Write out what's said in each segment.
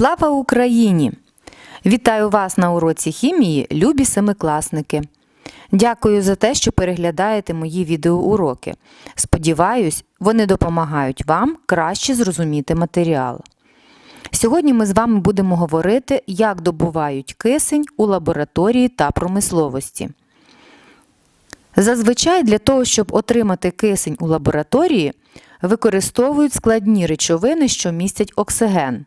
Слава Україні! Вітаю вас на уроці хімії, любі семикласники. Дякую за те, що переглядаєте мої відеоуроки. Сподіваюсь, вони допомагають вам краще зрозуміти матеріал. Сьогодні ми з вами будемо говорити, як добувають кисень у лабораторії та промисловості. Зазвичай для того, щоб отримати кисень у лабораторії, використовують складні речовини, що містять оксиген,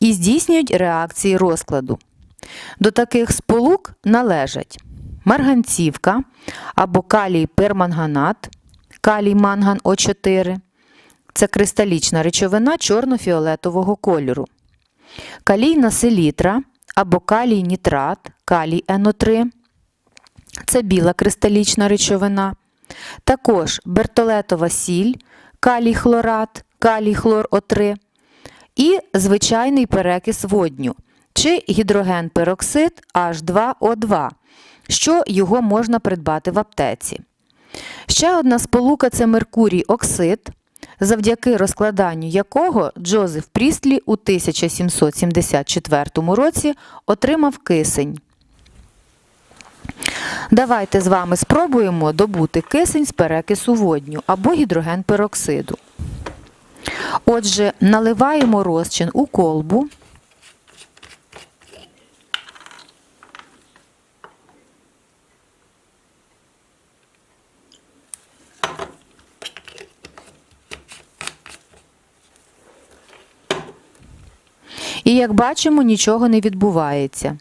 і здійснюють реакції розкладу. До таких сполук належать марганцівка або калій перманганат, калій манган О4. Це кристалічна речовина чорно-фіолетового кольору. Калійна селітра або калій нітрат, калій НО3. Це біла кристалічна речовина. Також бертолетова сіль, калій хлорат, калій хлор О3 і звичайний перекис водню чи гідроген-пероксид H2O2, що його можна придбати в аптеці. Ще одна сполука це меркурій оксид, завдяки розкладанню якого Джозеф Прістлі у 1774 році отримав кисень. Давайте з вами спробуємо добути кисень з перекису водню або гідроген пероксиду. Отже, наливаємо розчин у колбу. І як бачимо, нічого не відбувається.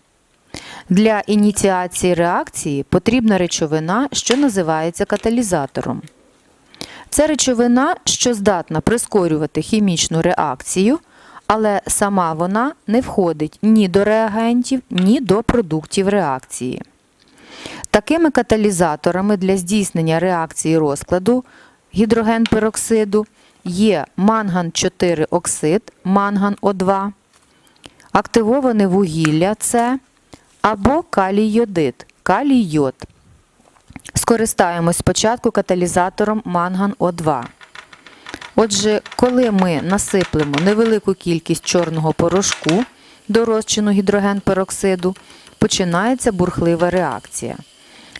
Для ініціації реакції потрібна речовина, що називається каталізатором. Це речовина, що здатна прискорювати хімічну реакцію, але сама вона не входить ні до реагентів, ні до продуктів реакції. Такими каталізаторами для здійснення реакції розкладу гідроген-пероксиду є манган 4 оксид, манган О2, активоване вугілля С або калій йодид, калій йод. Скористаємось спочатку каталізатором манган О2. Отже, коли ми насиплемо невелику кількість чорного порошку до розчину гідроген-пероксиду, починається бурхлива реакція.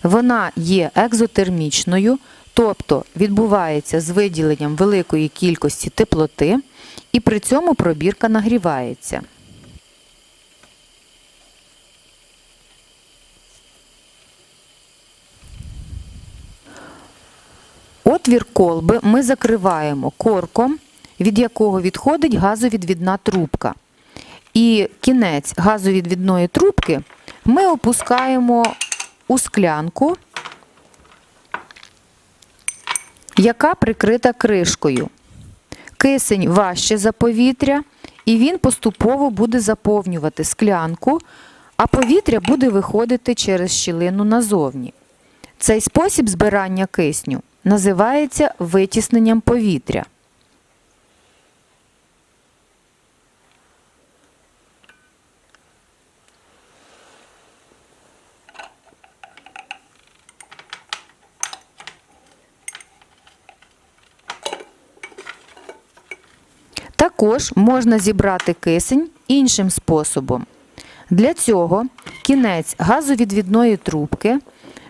Вона є екзотермічною, тобто відбувається з виділенням великої кількості теплоти, і при цьому пробірка нагрівається. Отвір колби ми закриваємо корком, від якого відходить газовідвідна трубка. І кінець газовідвідної трубки ми опускаємо у склянку, яка прикрита кришкою. Кисень важче за повітря, і він поступово буде заповнювати склянку, а повітря буде виходити через щілину назовні. Цей спосіб збирання кисню називається витісненням повітря. Також можна зібрати кисень іншим способом. Для цього кінець газовідвідної трубки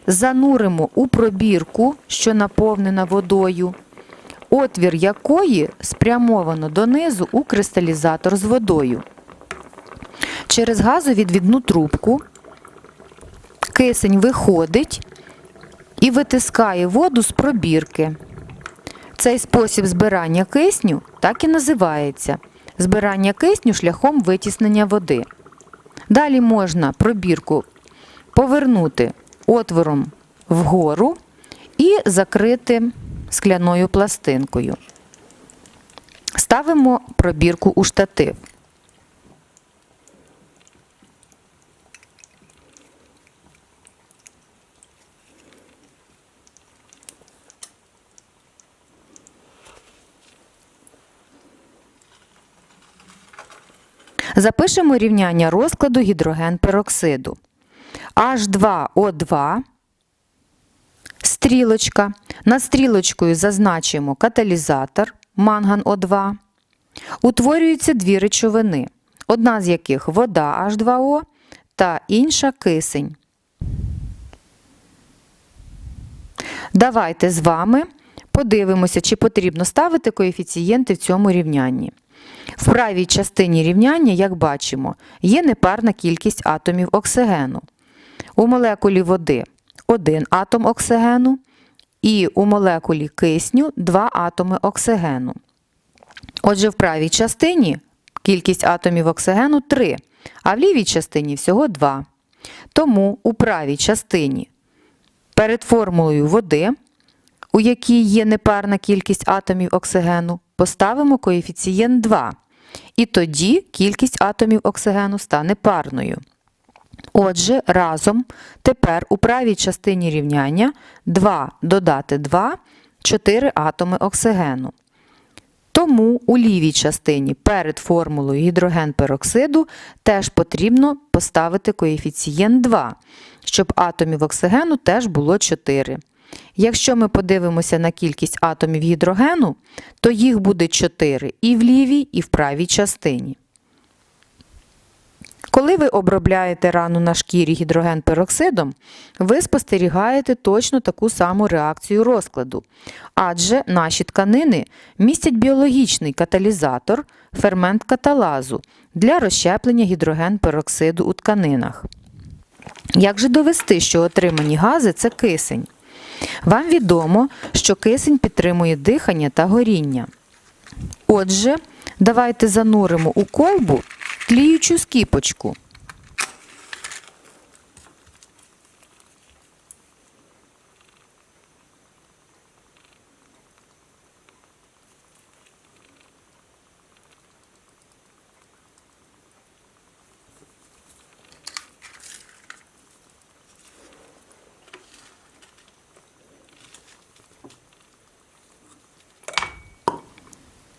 зануримо у пробірку, що наповнена водою, отвір якої спрямовано донизу у кристалізатор з водою. Через газовідвідну трубку кисень виходить і витискає воду з пробірки. Цей спосіб збирання кисню так і називається збирання кисню шляхом витіснення води. Далі можна пробірку повернути отвором вгору і закрити скляною пластинкою. Ставимо пробірку у штатив. Запишемо рівняння розкладу гідроген-пероксиду. H2O2, стрілочка. Над стрілочкою зазначимо каталізатор манган О2. Утворюються дві речовини одна з яких вода H2O та інша кисень. Давайте з вами подивимося, чи потрібно ставити коефіцієнти в цьому рівнянні. В правій частині рівняння, як бачимо, є непарна кількість атомів оксигену. У молекулі води один атом оксигену, і у молекулі кисню два атоми оксигену. Отже, в правій частині кількість атомів оксигену 3, а в лівій частині всього 2. Тому у правій частині перед формулою води, у якій є непарна кількість атомів оксигену, поставимо коефіцієнт 2. І тоді кількість атомів оксигену стане парною. Отже, разом тепер у правій частині рівняння 2 додати 2 4 атоми оксигену. Тому у лівій частині перед формулою гідроген пероксиду теж потрібно поставити коефіцієнт 2, щоб атомів оксигену теж було 4. Якщо ми подивимося на кількість атомів гідрогену, то їх буде 4 і в лівій, і в правій частині. Коли ви обробляєте рану на шкірі гідроген-пероксидом, ви спостерігаєте точно таку саму реакцію розкладу, адже наші тканини містять біологічний каталізатор, фермент каталазу для розщеплення гідроген-пероксиду у тканинах. Як же довести, що отримані гази це кисень? Вам відомо, що кисень підтримує дихання та горіння. Отже, давайте зануримо у колбу тліючу скіпочку.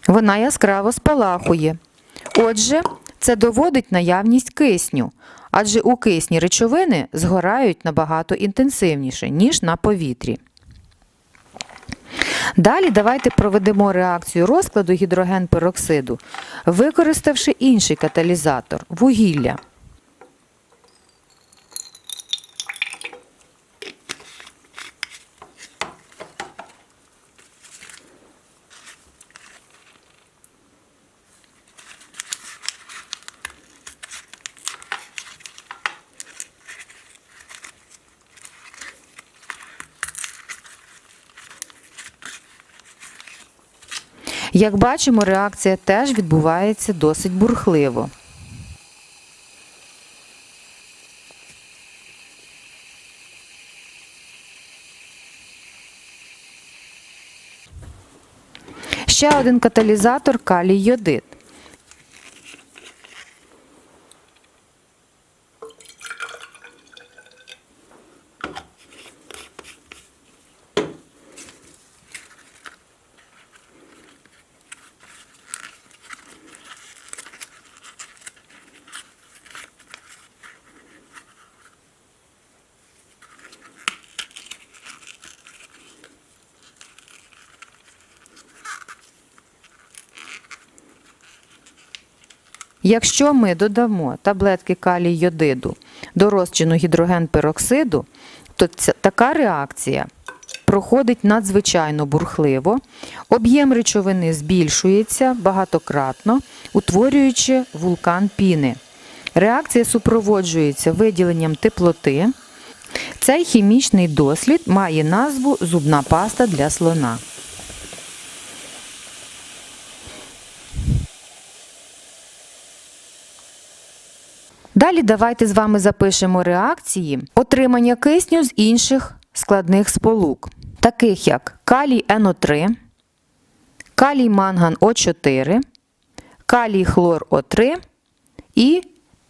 Вона яскраво спалахує. Отже, це доводить наявність кисню, адже у кисні речовини згорають набагато інтенсивніше, ніж на повітрі. Далі давайте проведемо реакцію розкладу гідроген-пероксиду, використавши інший каталізатор вугілля. Як бачимо, реакція теж відбувається досить бурхливо. Ще один каталізатор калій йодид. Якщо ми додамо таблетки калій йодиду до розчину гідроген-пероксиду, то ця, така реакція проходить надзвичайно бурхливо, об'єм речовини збільшується багатократно, утворюючи вулкан піни. Реакція супроводжується виділенням теплоти. Цей хімічний дослід має назву зубна паста для слона. Далі давайте з вами запишемо реакції отримання кисню з інших складних сполук, таких як калій НО3, калій манган О4, калій хлор О3 і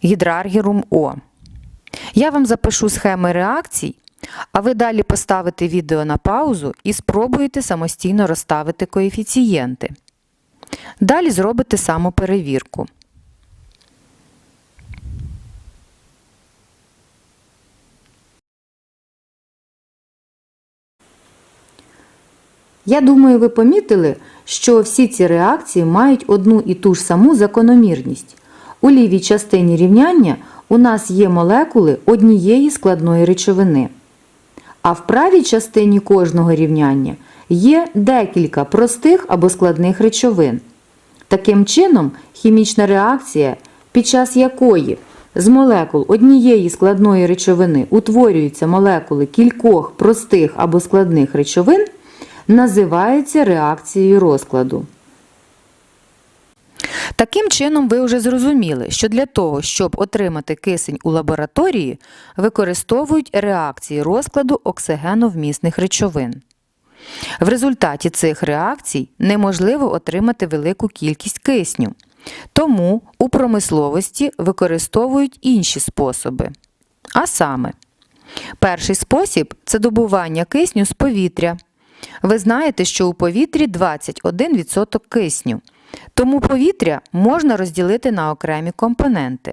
гідраргірум О. Я вам запишу схеми реакцій, а ви далі поставите відео на паузу і спробуєте самостійно розставити коефіцієнти. Далі зробите самоперевірку. Я думаю, ви помітили, що всі ці реакції мають одну і ту ж саму закономірність. У лівій частині рівняння у нас є молекули однієї складної речовини. А в правій частині кожного рівняння є декілька простих або складних речовин. Таким чином, хімічна реакція, під час якої з молекул однієї складної речовини утворюються молекули кількох простих або складних речовин, називається реакцією розкладу. Таким чином, ви вже зрозуміли, що для того, щоб отримати кисень у лабораторії, використовують реакції розкладу оксигеновмісних речовин. В результаті цих реакцій неможливо отримати велику кількість кисню. Тому у промисловості використовують інші способи. А саме, перший спосіб це добування кисню з повітря. Ви знаєте, що у повітрі 21% кисню, тому повітря можна розділити на окремі компоненти.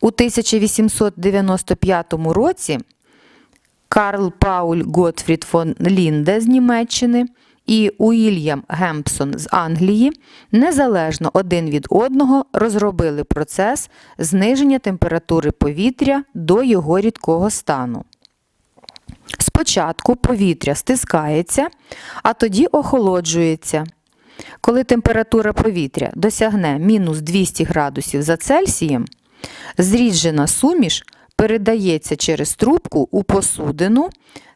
У 1895 році Карл Пауль Готфрід фон Лінде з Німеччини і Уільям Гемпсон з Англії незалежно один від одного розробили процес зниження температури повітря до його рідкого стану. Спочатку повітря стискається, а тоді охолоджується. Коли температура повітря досягне мінус 200 градусів за Цельсієм, зріджена суміш передається через трубку у посудину,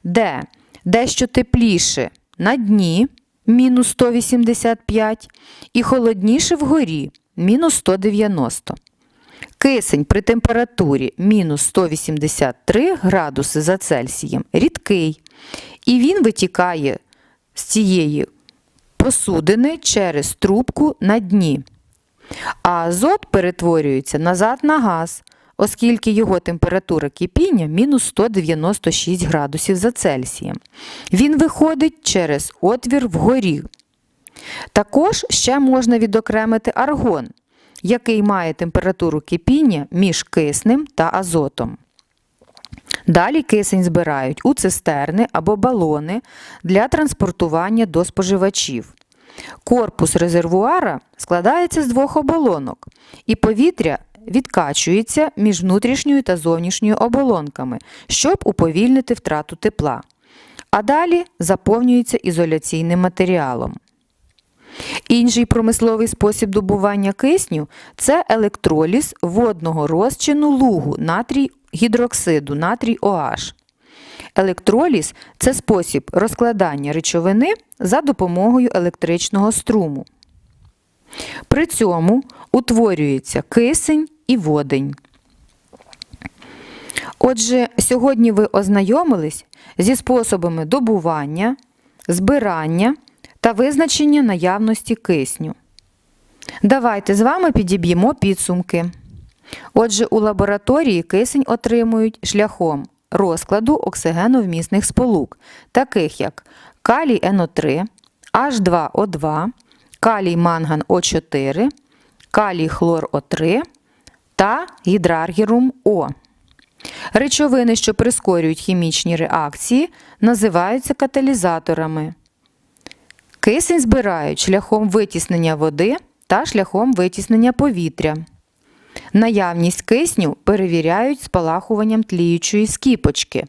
де дещо тепліше на дні мінус 185 і холодніше вгорі мінус 190. Кисень при температурі мінус 183 градуси за Цельсієм рідкий, і він витікає з цієї посудини через трубку на дні. А азот перетворюється назад на газ, оскільки його температура кипіння мінус 196 градусів за Цельсієм. Він виходить через отвір вгорі. Також ще можна відокремити аргон, який має температуру кипіння між киснем та азотом. Далі кисень збирають у цистерни або балони для транспортування до споживачів. Корпус резервуара складається з двох оболонок, і повітря відкачується між внутрішньою та зовнішньою оболонками, щоб уповільнити втрату тепла. А далі заповнюється ізоляційним матеріалом. Інший промисловий спосіб добування кисню це електроліз водного розчину лугу натрій гідроксиду натрій OH. Електроліз це спосіб розкладання речовини за допомогою електричного струму. При цьому утворюється кисень і водень. Отже, сьогодні ви ознайомились зі способами добування, збирання та визначення наявності кисню. Давайте з вами підіб'ємо підсумки. Отже, у лабораторії кисень отримують шляхом розкладу оксигеновмісних сполук, таких як калій НО3, H2O2, калій манган О4, калій хлор О3 та гідраргірум О. Речовини, що прискорюють хімічні реакції, називаються каталізаторами. Кисень збирають шляхом витіснення води та шляхом витіснення повітря. Наявність кисню перевіряють спалахуванням тліючої скіпочки.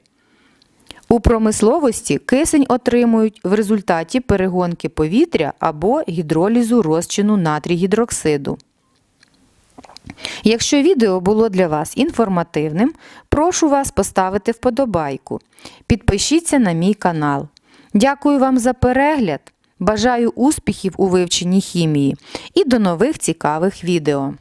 У промисловості кисень отримують в результаті перегонки повітря або гідролізу розчину натрій-гідроксиду. Якщо відео було для вас інформативним, прошу вас поставити вподобайку. Підпишіться на мій канал. Дякую вам за перегляд! Бажаю успіхів у вивченні хімії і до нових цікавих відео!